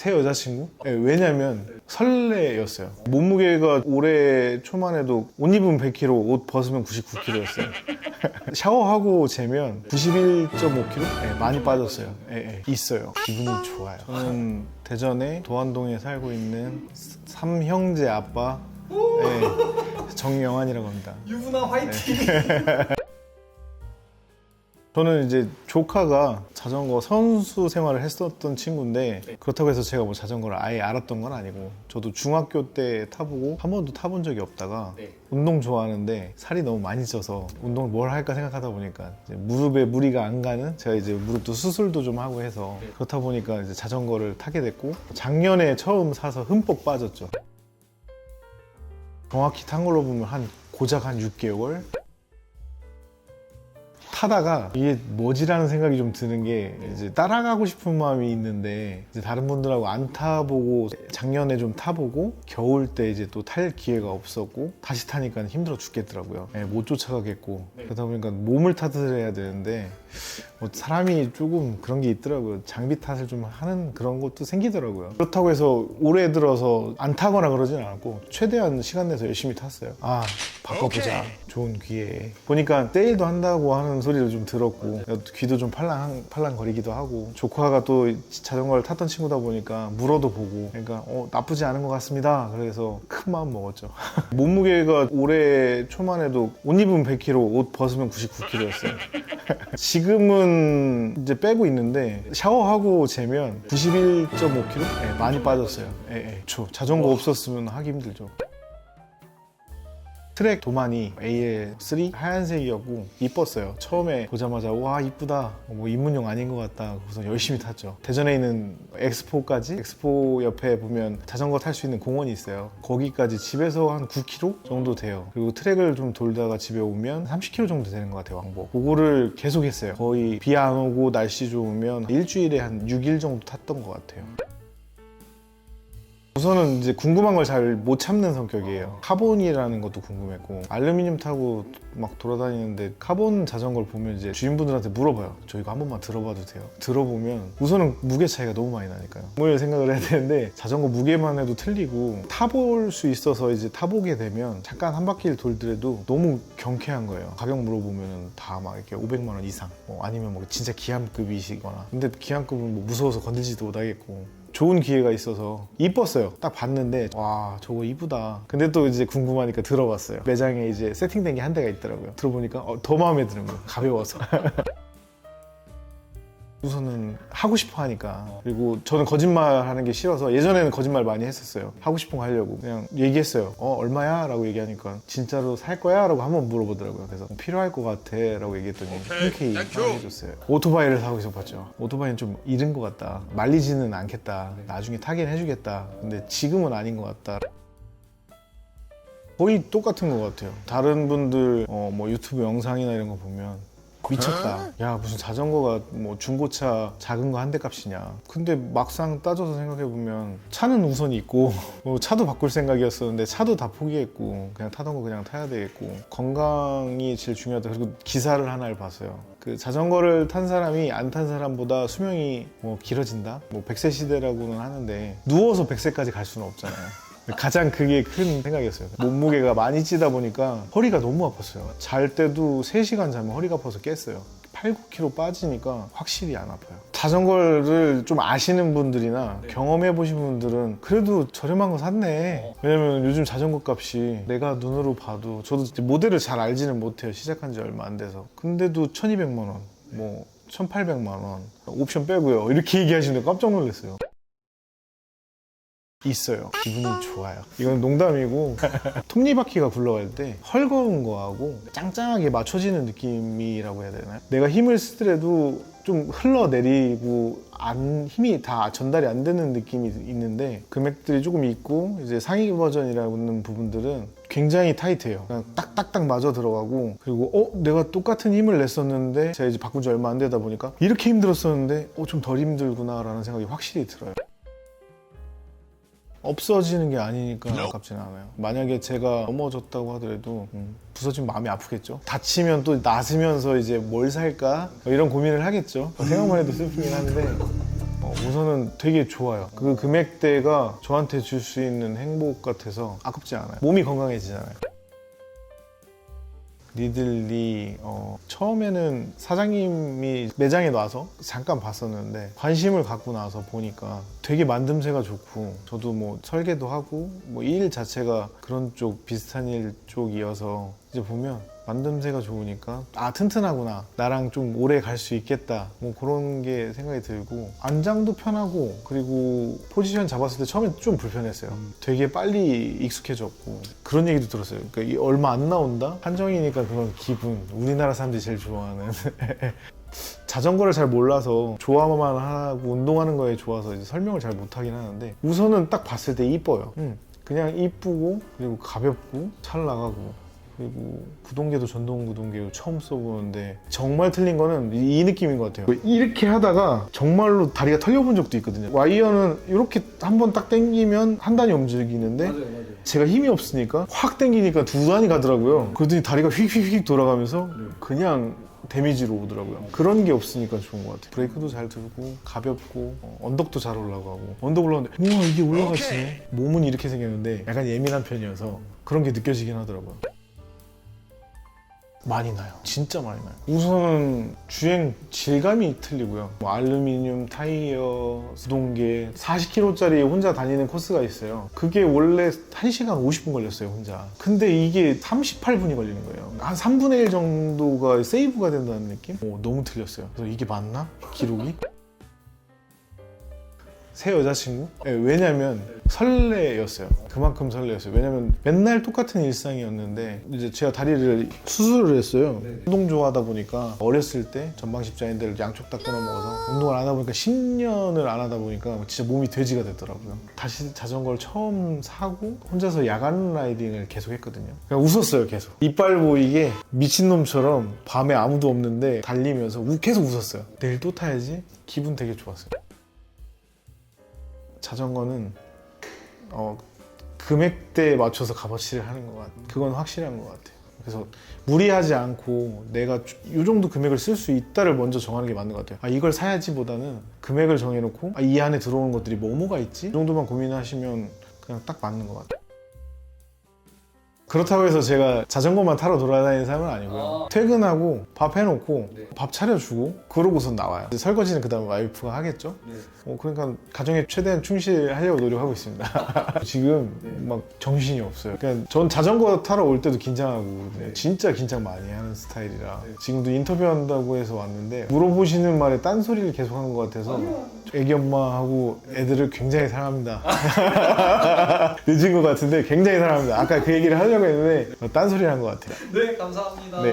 새 여자친구? 네, 왜냐면 설레였어요. 몸무게가 올해 초만 해도 옷 입으면 100kg, 옷 벗으면 99kg였어요. 샤워하고 재면 91.5kg? 네, 많이 빠졌어요. 예, 예, 있어요. 기분이 좋아요. 저는 대전에 도안동에 살고 있는 삼형제 아빠 네, 정영환이라고 합니다. 유부남 화이팅! 저는 이제 조카가 자전거 선수 생활을 했었던 친구인데 그렇다고 해서 제가 뭐 자전거를 아예 알았던 건 아니고 저도 중학교 때 타보고 한 번도 타본 적이 없다가 네. 운동 좋아하는데 살이 너무 많이 쪄서 운동을 뭘 할까 생각하다 보니까 무릎에 무리가 안 가는 제가 이제 무릎도 수술도 좀 하고 해서 그렇다 보니까 이제 자전거를 타게 됐고 작년에 처음 사서 흠뻑 빠졌죠. 정확히 탄 걸로 보면 한 고작 한 6개월 타다가 이게 뭐지라는 생각이 좀 드는 게 이제 따라가고 싶은 마음이 있는데 이제 다른 분들하고 안 타보고 작년에 좀 타보고 겨울 때 이제 또 탈 기회가 없었고 다시 타니까 힘들어 죽겠더라고요. 예, 못 쫓아가겠고 그러다 보니까 몸을 탓을 해야 되는데 뭐 사람이 조금 그런 게 있더라고요. 장비 탓을 좀 하는 그런 것도 생기더라고요. 그렇다고 해서 올해 들어서 안 타거나 그러진 않았고 최대한 시간 내서 열심히 탔어요. 아 바꿔보자. 좋은 기회에 보니까 세일도 한다고 하는 소리를 좀 들었고 귀도 좀 팔랑 팔랑거리기도 하고 조카가 또 자전거를 탔던 친구다 보니까 물어도 보고 그러니까 어, 나쁘지 않은 것 같습니다. 그래서 큰 마음 먹었죠. 몸무게가 올해 초만 해도 옷 입으면 100kg, 옷 벗으면 99kg였어요. 지금은 이제 빼고 있는데 샤워하고 재면 91.5kg? 네, 많이 빠졌어요. 예, 예. 저 자전거 없었으면 하기 힘들죠. 트랙 도마니 AL3 하얀색이었고 이뻤어요. 처음에 보자마자 와 이쁘다. 뭐 입문용 아닌 것 같다. 그래서 열심히 탔죠. 대전에 있는 엑스포까지 엑스포 옆에 보면 자전거 탈 수 있는 공원이 있어요. 거기까지 집에서 한 9km 정도 돼요. 그리고 트랙을 좀 돌다가 집에 오면 30km 정도 되는 것 같아요. 왕복. 그거를 계속 했어요. 거의 비 안 오고 날씨 좋으면 일주일에 한 6일 정도 탔던 것 같아요. 우선은 이제 궁금한 걸 잘 못 참는 성격이에요. 카본이라는 것도 궁금했고 알루미늄 타고 막 돌아다니는데 카본 자전거를 보면 이제 주인분들한테 물어봐요. 저 이거 한 번만 들어봐도 돼요. 들어보면 우선은 무게 차이가 너무 많이 나니까요. 뭘 생각을 해야 되는데 자전거 무게만 해도 틀리고 타볼 수 있어서 이제 타보게 되면 잠깐 한 바퀴를 돌더라도 너무 경쾌한 거예요. 가격 물어보면 다 막 이렇게 500만 원 이상 뭐 아니면 뭐 진짜 기함급이시거나 근데 기함급은 뭐 무서워서 건들지도 못하겠고 좋은 기회가 있어서 이뻤어요. 딱 봤는데 와 저거 이쁘다. 근데 또 이제 궁금하니까 들어봤어요. 매장에 이제 세팅된 게 한 대가 있더라고요. 들어보니까 어, 더 마음에 드는 거예요. 가벼워서. 우선은 하고 싶어 하니까. 그리고 저는 거짓말 하는 게 싫어서 예전에는 거짓말 많이 했었어요. 하고 싶은 거 하려고. 그냥 얘기했어요 어 얼마야? 라고 얘기하니까 진짜로 살 거야? 라고 한번 물어보더라고요. 그래서 필요할 것 같아. 라고 얘기했더니 흔쾌히 해줬어요. 오토바이를 사고 싶었죠. 오토바이는 좀 이른 것 같다. 말리지는 않겠다. 나중에 타긴 해주겠다. 근데 지금은 아닌 것 같다. 거의 똑같은 것 같아요. 다른 분들 어, 뭐 유튜브 영상이나 이런 거 보면 미쳤다. 야 무슨 자전거가 뭐 중고차 작은 거 한 대 값이냐. 근데 막상 따져서 생각해 보면 차는 우선 있고 뭐 차도 바꿀 생각이었었는데 차도 다 포기했고 그냥 타던 거 그냥 타야 되겠고 건강이 제일 중요하다. 그리고 기사를 하나를 봤어요. 그 자전거를 탄 사람이 안 탄 사람보다 수명이 뭐 길어진다. 뭐 100세 시대라고는 하는데 누워서 100세까지 갈 수는 없잖아요. 가장 그게 큰 생각이었어요. 몸무게가 많이 찌다 보니까 허리가 너무 아팠어요. 잘 때도 3시간 자면 허리가 아파서 깼어요. 8, 9kg 빠지니까 확실히 안 아파요. 자전거를 좀 아시는 분들이나 경험해 보신 분들은 그래도 저렴한 거 샀네. 왜냐면 요즘 자전거 값이 내가 눈으로 봐도 저도 모델을 잘 알지는 못해요. 시작한 지 얼마 안 돼서. 근데도 1200만 원, 뭐 1800만 원, 옵션 빼고요. 이렇게 얘기하시는데 깜짝 놀랐어요. 있어요. 기분이 좋아요. 이건 농담이고 톱니바퀴가 굴러갈 때 헐거운 거하고 짱짱하게 맞춰지는 느낌이라고 해야 되나요? 내가 힘을 쓰더라도 좀 흘러내리고 안 힘이 다 전달이 안 되는 느낌이 있는데 금액들이 조금 있고 이제 상위 버전이라는 부분들은 굉장히 타이트해요. 그냥 딱딱딱 맞아 들어가고 그리고 어 내가 똑같은 힘을 냈었는데 제가 이제 바꾼 지 얼마 안 되다 보니까 이렇게 힘들었었는데 어 좀 덜 힘들구나라는 생각이 확실히 들어요. 없어지는 게 아니니까 아깝진 않아요. 만약에 제가 넘어졌다고 하더라도 음, 부서지면 마음이 아프겠죠. 다치면 또 나서면서 이제 뭘 살까 뭐 이런 고민을 하겠죠. 생각만 해도 슬프긴 한데 어, 우선은 되게 좋아요. 그 금액대가 저한테 줄 수 있는 행복 같아서 아깝지 않아요. 몸이 건강해지잖아요. 니들리 어, 처음에는 사장님이 매장에 놔서 잠깐 봤었는데 관심을 갖고 나서 보니까 되게 만듦새가 좋고 저도 뭐 설계도 하고 뭐 일 자체가 그런 쪽 비슷한 일 쪽이어서 이제 보면 만듦새가 좋으니까 아 튼튼하구나. 나랑 좀 오래 갈 수 있겠다. 뭐 그런 게 생각이 들고 안장도 편하고 그리고 포지션 잡았을 때 처음에 좀 불편했어요. 되게 빨리 익숙해졌고. 그런 얘기도 들었어요. 그러니까 이 얼마 안 나온다? 한정이니까 그런 기분. 우리나라 사람들이 제일 좋아하는. 자전거를 잘 몰라서 좋아만 하고 운동하는 거에 좋아서 이제 설명을 잘 못하긴 하는데 우선은 딱 봤을 때 이뻐요. 음, 그냥 이쁘고 그리고 가볍고 잘 나가고 그리고 구동계도 전동 구동계도 처음 써보는데 정말 틀린 거는 이, 이 느낌인 것 같아요. 이렇게 하다가 정말로 다리가 털려본 적도 있거든요. 와이어는 이렇게 한번 딱 당기면 한 단이 움직이는데 맞아요, 맞아요. 제가 힘이 없으니까 확 당기니까 두 단이 가더라고요. 그러더니 다리가 휙휙휙 돌아가면서 그냥 데미지로 오더라고요. 그런 게 없으니까 좋은 것 같아요. 브레이크도 잘 들고 가볍고 어, 언덕도 잘 올라가고. 언덕 올라가는데 우와 이게 올라가시네 몸은 이렇게 생겼는데 약간 예민한 편이어서 그런 게 느껴지긴 하더라고요 많이 나요. 진짜 많이 나요. 우선은 주행 질감이 틀리고요. 뭐 알루미늄 타이어, 수동계 40km짜리 혼자 다니는 코스가 있어요. 그게 원래 1시간 50분 걸렸어요, 혼자. 근데 이게 38분이 걸리는 거예요. 한 3분의 1 정도가 세이브가 된다는 느낌? 오, 너무 틀렸어요. 그래서 이게 맞나? 기록이? 새 여자친구? 네, 왜냐면 설레였어요. 그만큼 설레였어요. 왜냐면 맨날 똑같은 일상이었는데 이제 제가 다리를 수술을 했어요. 네. 운동 좋아하다 보니까 어렸을 때 전방 십자인대를 양쪽 다 끊어 먹어서 운동을 안 하다 보니까 10년을 안 하다 보니까 진짜 몸이 돼지가 됐더라고요. 다시 자전거를 처음 사고 혼자서 야간 라이딩을 계속 했거든요. 그냥 웃었어요, 계속. 이빨 보이게 미친놈처럼 밤에 아무도 없는데 달리면서 우- 계속 웃었어요. 내일 또 타야지? 기분 되게 좋았어요. 자전거는 어, 금액대에 맞춰서 값어치를 하는 것 같아요. 그건 확실한 것 같아요. 그래서 무리하지 않고 내가 이 정도 금액을 쓸 수 있다를 먼저 정하는 게 맞는 것 같아요. 아, 이걸 사야지 보다는 금액을 정해놓고 아, 이 안에 들어오는 것들이 뭐뭐가 있지? 이 정도만 고민하시면 그냥 딱 맞는 것 같아요. 그렇다고 해서 제가 자전거만 타러 돌아다니는 사람은 아니고요. 아. 퇴근하고 밥 해놓고 네. 밥 차려주고 그러고선 나와요. 이제 설거지는 그다음 와이프가 하겠죠. 네. 어, 그러니까 가정에 최대한 충실하려고 노력하고 있습니다. 지금 네. 막 정신이 없어요. 그냥 전 자전거 타러 올 때도 긴장하고 그러거든요. 진짜 긴장 많이 하는 스타일이라 네. 지금도 인터뷰한다고 해서 왔는데 물어보시는 말에 딴 소리를 계속 하는 것 같아서 애기 엄마하고 애들을 굉장히 사랑합니다. 늦은 것 같은데 굉장히 사랑합니다. 아까 그 얘기를 하려고 했는데 딴소리를 한것 같아요. 네, 감사합니다. 네.